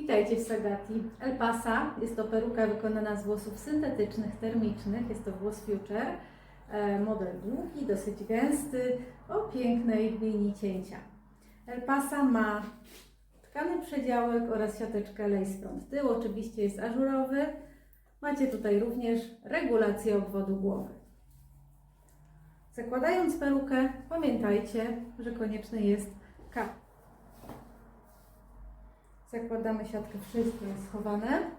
Witajcie w Sagati. El Pasa jest to peruka wykonana z włosów syntetycznych, termicznych. Jest to włos Future. E, Model długi, dosyć gęsty, o pięknej linii cięcia. El Pasa ma tkany przedziałek oraz siateczkę lace. Tył oczywiście jest ażurowy. Macie tutaj również regulację obwodu głowy. Zakładając perukę, pamiętajcie, że konieczny jest kap. Zakładamy siatkę, wszystko jest schowane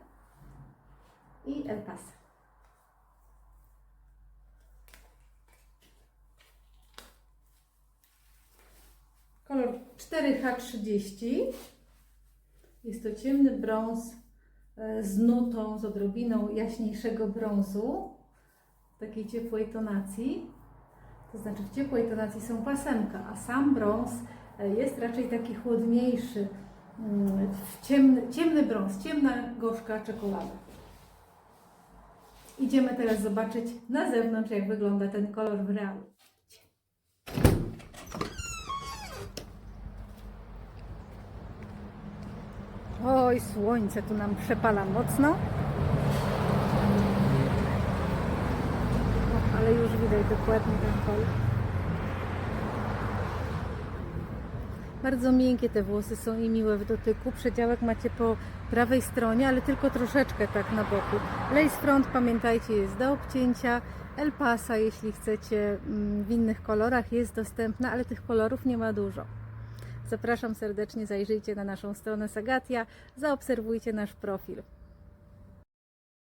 i el. Kolor 4H30. Jest to ciemny brąz e, z nutą, z odrobiną jaśniejszego brązu, w takiej ciepłej tonacji. To znaczy w ciepłej tonacji są pasemka, a sam brąz e, jest raczej taki chłodniejszy, w ciemny, ciemny brąz, ciemna gorzka czekolada. Idziemy teraz zobaczyć na zewnątrz, jak wygląda ten kolor w realu. Oj, słońce tu nam przepala mocno. Ale już widać dokładnie ten kolor. Bardzo miękkie te włosy są i miłe w dotyku. Przedziałek macie po prawej stronie, ale tylko troszeczkę tak na boku. Lace front, pamiętajcie, jest do obcięcia. El Pasa, jeśli chcecie mm, w innych kolorach, jest dostępna, ale tych kolorów nie ma dużo. Zapraszam serdecznie, zajrzyjcie na naszą stronę Sagatia, zaobserwujcie nasz profil.